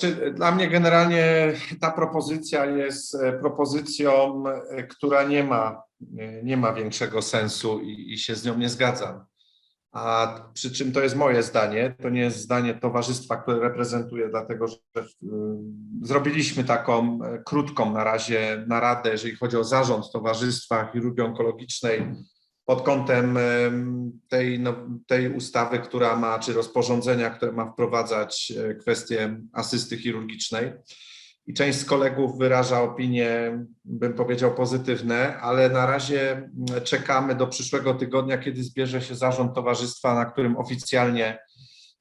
Czy dla mnie generalnie ta propozycja jest e, propozycją, e, która nie ma, e, nie ma większego sensu i, i się z nią nie zgadzam. A przy czym to jest moje zdanie, to nie jest zdanie towarzystwa, które reprezentuję, dlatego że y, zrobiliśmy taką e, krótką na razie naradę, jeżeli chodzi o zarząd Towarzystwa Chirurgii Onkologicznej pod kątem em, tej, no, tej ustawy, która ma, czy rozporządzenia, które ma wprowadzać e, kwestię asysty chirurgicznej. I część z kolegów wyraża opinie, bym powiedział, pozytywne, ale na razie czekamy do przyszłego tygodnia, kiedy zbierze się zarząd towarzystwa, na którym oficjalnie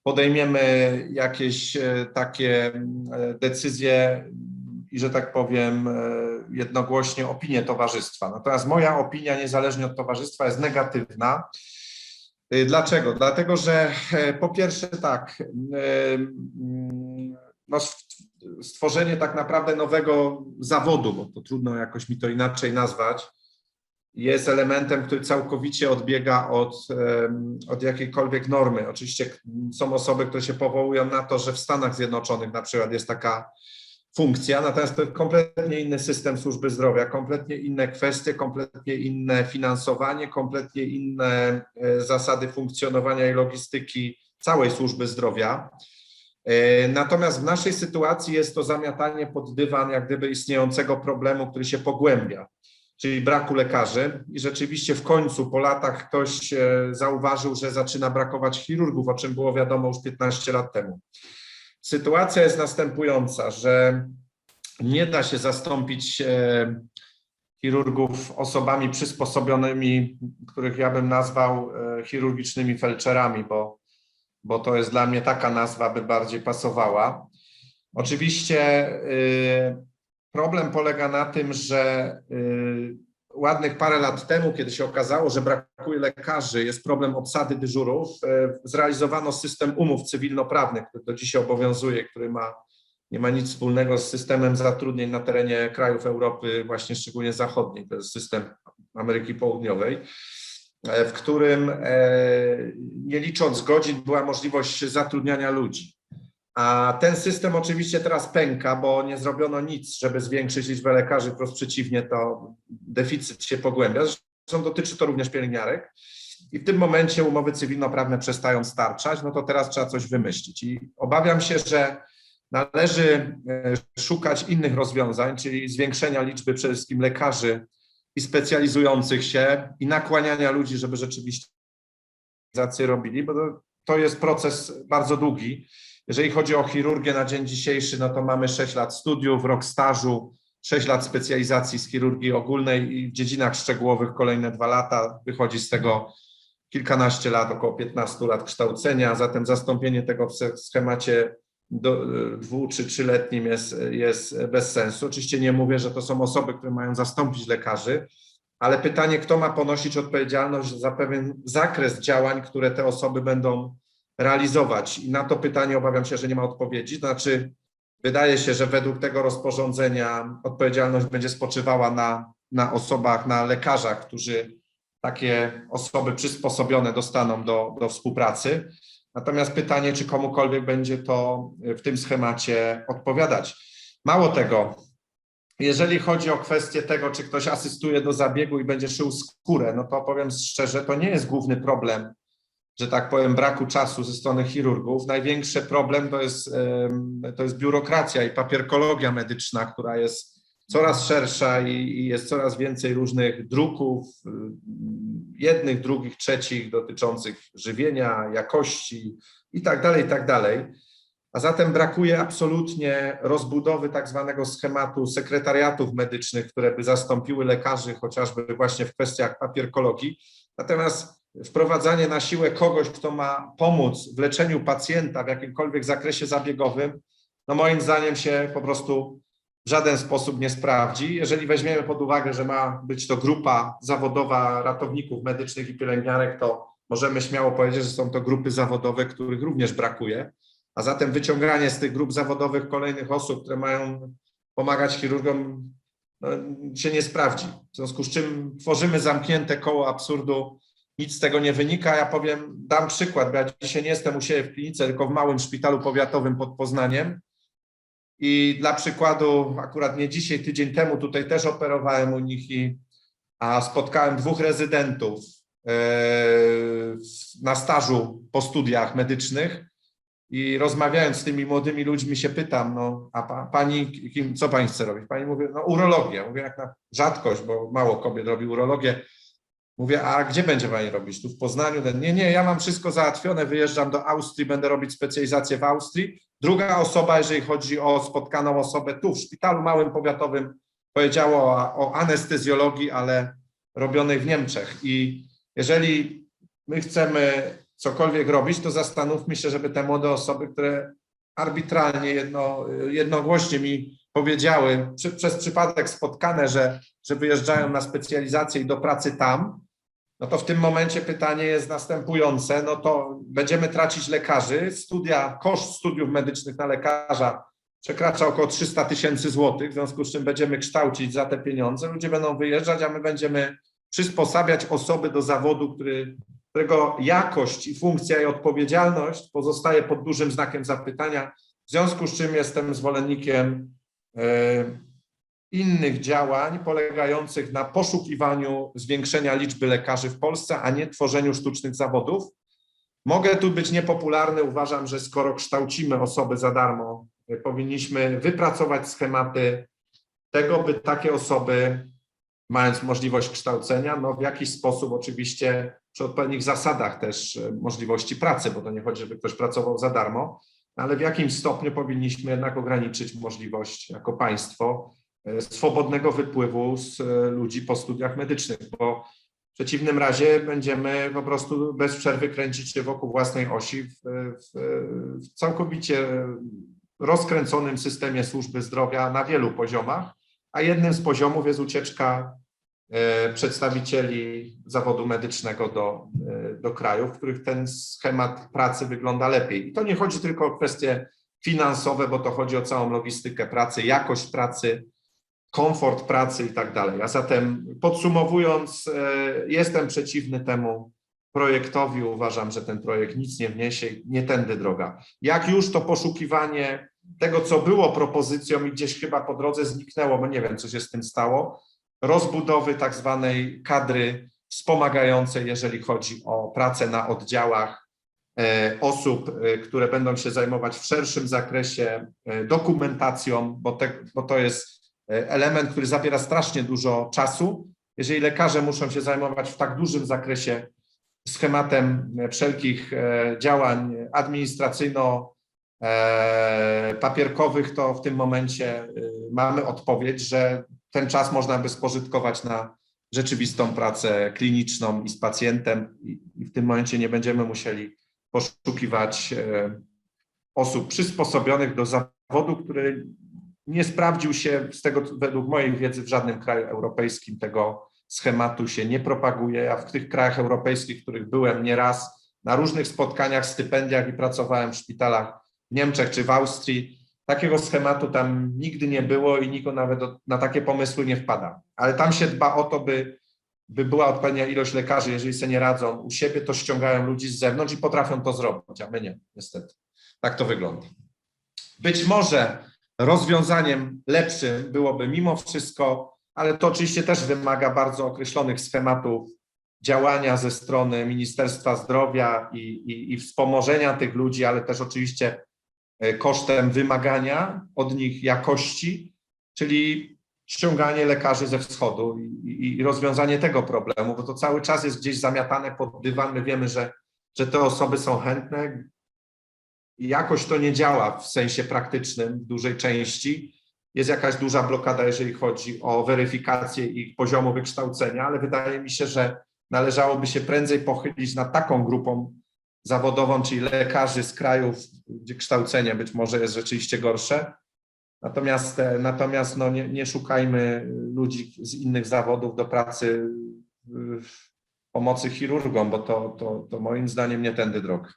podejmiemy jakieś e, takie e, decyzje i, że tak powiem, e, jednogłośnie opinię towarzystwa. Natomiast moja opinia, niezależnie od towarzystwa, jest negatywna. Y, Dlaczego? Dlatego, że e, po pierwsze tak, no, stworzenie tak naprawdę nowego zawodu, bo to trudno jakoś mi to inaczej nazwać, jest elementem, który całkowicie odbiega od, od jakiejkolwiek normy. Oczywiście są osoby, które się powołują na to, że w Stanach Zjednoczonych na przykład jest taka funkcja, natomiast to jest kompletnie inny system służby zdrowia, kompletnie inne kwestie, kompletnie inne finansowanie, kompletnie inne e, zasady funkcjonowania i logistyki całej służby zdrowia. E, Natomiast w naszej sytuacji jest to zamiatanie pod dywan jak gdyby istniejącego problemu, który się pogłębia, czyli braku lekarzy. I rzeczywiście w końcu po latach ktoś e, zauważył, że zaczyna brakować chirurgów, o czym było wiadomo już 15 lat temu. Sytuacja jest następująca, że nie da się zastąpić e, chirurgów osobami przysposobionymi, których ja bym nazwał e, chirurgicznymi felczerami, bo bo to jest dla mnie taka nazwa, by bardziej pasowała. Oczywiście y, problem polega na tym, że y, ładnych parę lat temu, kiedy się okazało, że brakuje lekarzy, jest problem obsady dyżurów, y, zrealizowano system umów cywilnoprawnych, który do dzisiaj obowiązuje, który ma, nie ma nic wspólnego z systemem zatrudnień na terenie krajów Europy, właśnie szczególnie zachodniej, to jest system Ameryki Południowej e, w którym e, nie licząc godzin była możliwość zatrudniania ludzi. A ten system oczywiście teraz pęka, bo nie zrobiono nic, żeby zwiększyć liczbę lekarzy, wprost przeciwnie, to deficyt się pogłębia. Zresztą dotyczy to również pielęgniarek. I w tym momencie umowy cywilnoprawne przestają starczać, no to teraz trzeba coś wymyślić. I obawiam się, że należy e, szukać innych rozwiązań, czyli zwiększenia liczby przede wszystkim lekarzy i specjalizujących się i nakłaniania ludzi, żeby rzeczywiście robili, bo to, to jest proces bardzo długi. Jeżeli chodzi o chirurgię na dzień dzisiejszy, no to mamy 6 lat studiów, rok stażu, 6 lat specjalizacji z chirurgii ogólnej i w dziedzinach szczegółowych kolejne dwa lata. Wychodzi z tego kilkanaście lat, około 15 lat kształcenia, zatem zastąpienie tego w schemacie do, dwu czy trzyletnim jest, jest bez sensu. Oczywiście nie mówię, że to są osoby, które mają zastąpić lekarzy, ale pytanie, kto ma ponosić odpowiedzialność za pewien zakres działań, które te osoby będą realizować. I na to pytanie obawiam się, że nie ma odpowiedzi. Znaczy, wydaje się, że według tego rozporządzenia odpowiedzialność będzie spoczywała na, na osobach, na lekarzach, którzy takie osoby przysposobione dostaną do, do współpracy. Natomiast pytanie, czy komukolwiek będzie to w tym schemacie odpowiadać. Mało tego, jeżeli chodzi o kwestię tego, czy ktoś asystuje do zabiegu i będzie szył skórę, no to powiem szczerze, to nie jest główny problem, że tak powiem, braku czasu ze strony chirurgów. Największy problem to jest, to jest biurokracja i papierkologia medyczna, która jest coraz szersza i, jest coraz więcej różnych druków, y, jednych, drugich, trzecich dotyczących żywienia, jakości i tak dalej, i tak. A zatem brakuje absolutnie rozbudowy tak zwanego schematu sekretariatów medycznych, które by zastąpiły lekarzy chociażby właśnie w kwestiach papierkologii. Natomiast wprowadzanie na siłę kogoś, kto ma pomóc w leczeniu pacjenta w jakimkolwiek zakresie zabiegowym, no moim zdaniem się po prostu w żaden sposób nie sprawdzi. Jeżeli weźmiemy pod uwagę, że ma być to grupa zawodowa ratowników medycznych i pielęgniarek, to możemy śmiało powiedzieć, że są to grupy zawodowe, których również brakuje. A zatem wyciąganie z tych grup zawodowych kolejnych osób, które mają pomagać chirurgom, no, się nie sprawdzi. W związku z czym tworzymy zamknięte koło absurdu, nic z tego nie wynika. Ja powiem, dam przykład, bo ja dzisiaj nie jestem u siebie w klinice, tylko w małym szpitalu powiatowym pod Poznaniem. I dla przykładu, akurat nie dzisiaj, tydzień temu tutaj też operowałem u nich i a spotkałem dwóch rezydentów w- na stażu po studiach medycznych i rozmawiając z tymi młodymi ludźmi się pytam, no a pa, pani, kim, co pani chce robić? Pani mówi, no urologię. Mówię, jak na rzadkość, bo mało kobiet robi urologię. Mówię, a gdzie będzie pani robić? Tu w Poznaniu? Nie, nie, ja mam wszystko załatwione, wyjeżdżam do Austrii, będę robić specjalizację w Austrii. Druga osoba, jeżeli chodzi o spotkaną osobę tu w szpitalu małym powiatowym, powiedziała o, o anestezjologii, ale robionej w Niemczech. I jeżeli my chcemy cokolwiek robić, to zastanówmy się, żeby te młode osoby, które arbitralnie, jedno, jednogłośnie mi powiedziały, przy, przez przypadek spotkane, że, że wyjeżdżają na specjalizację i do pracy tam, no to w tym momencie pytanie jest następujące, no to będziemy tracić lekarzy, studia, koszt studiów medycznych na lekarza przekracza około 300 tysięcy złotych, w związku z czym będziemy kształcić za te pieniądze, ludzie będą wyjeżdżać, a my będziemy przysposabiać osoby do zawodu, który, którego jakość i funkcja i odpowiedzialność pozostaje pod dużym znakiem zapytania, w związku z czym jestem zwolennikiem e, innych działań polegających na poszukiwaniu zwiększenia liczby lekarzy w Polsce, a nie tworzeniu sztucznych zawodów. Mogę tu być niepopularny. Uważam, że skoro kształcimy osoby za darmo, y, powinniśmy wypracować schematy tego, by takie osoby, mając możliwość kształcenia, no w jakiś sposób oczywiście przy odpowiednich zasadach też y, możliwości pracy, bo to nie chodzi, żeby ktoś pracował za darmo, ale w jakim stopniu powinniśmy jednak ograniczyć możliwość jako państwo e, swobodnego wypływu z e, ludzi po studiach medycznych, bo w przeciwnym razie będziemy po prostu bez przerwy kręcić się wokół własnej osi w, w, w całkowicie rozkręconym systemie służby zdrowia na wielu poziomach, a jednym z poziomów jest ucieczka e, przedstawicieli zawodu medycznego do, e, do krajów, w których ten schemat pracy wygląda lepiej. I to nie chodzi tylko o kwestie finansowe, bo to chodzi o całą logistykę pracy, jakość pracy, komfort pracy i tak dalej. A zatem podsumowując, e, jestem przeciwny temu projektowi. Uważam, że ten projekt nic nie wniesie, nie tędy droga. Jak już to poszukiwanie tego, co było propozycją i gdzieś chyba po drodze zniknęło, bo nie wiem, co się z tym stało, rozbudowy tak zwanej kadry wspomagającej, jeżeli chodzi o pracę na oddziałach e, osób, e, które będą się zajmować w szerszym zakresie dokumentacją, bo, te, bo to jest element, który zabiera strasznie dużo czasu. Jeżeli lekarze muszą się zajmować w tak dużym zakresie schematem e, wszelkich e, działań administracyjno e, papierkowych, to w tym momencie e, mamy odpowiedź, że ten czas można by spożytkować na rzeczywistą pracę kliniczną i z pacjentem i, w tym momencie nie będziemy musieli poszukiwać e, osób przysposobionych do zawodu, który nie sprawdził się z tego, według mojej wiedzy, w żadnym kraju europejskim tego schematu się nie propaguje, a w tych krajach europejskich, w których byłem nieraz na różnych spotkaniach, stypendiach i pracowałem w szpitalach w Niemczech czy w Austrii, takiego schematu tam nigdy nie było i nikt nawet na takie pomysły nie wpada. Ale tam się dba o to, by, by była odpowiednia ilość lekarzy. Jeżeli sobie nie radzą u siebie, to ściągają ludzi z zewnątrz i potrafią to zrobić, a my nie, niestety. Tak to wygląda. Być może rozwiązaniem lepszym byłoby mimo wszystko, ale to oczywiście też wymaga bardzo określonych schematów działania ze strony Ministerstwa Zdrowia i, i, i wspomożenia tych ludzi, ale też oczywiście e, kosztem wymagania od nich jakości, czyli ściąganie lekarzy ze wschodu i, i, rozwiązanie tego problemu, bo to cały czas jest gdzieś zamiatane pod dywan. My wiemy, że, że te osoby są chętne, jakoś to nie działa w sensie praktycznym w dużej części. Jest jakaś duża blokada, jeżeli chodzi o weryfikację ich poziomu wykształcenia, ale wydaje mi się, że należałoby się prędzej pochylić nad taką grupą zawodową, czyli lekarzy z krajów, gdzie kształcenie być może jest rzeczywiście gorsze. Natomiast, e, natomiast no nie, nie szukajmy ludzi z innych zawodów do pracy w pomocy chirurgom, bo to, to, to moim zdaniem nie tędy droga.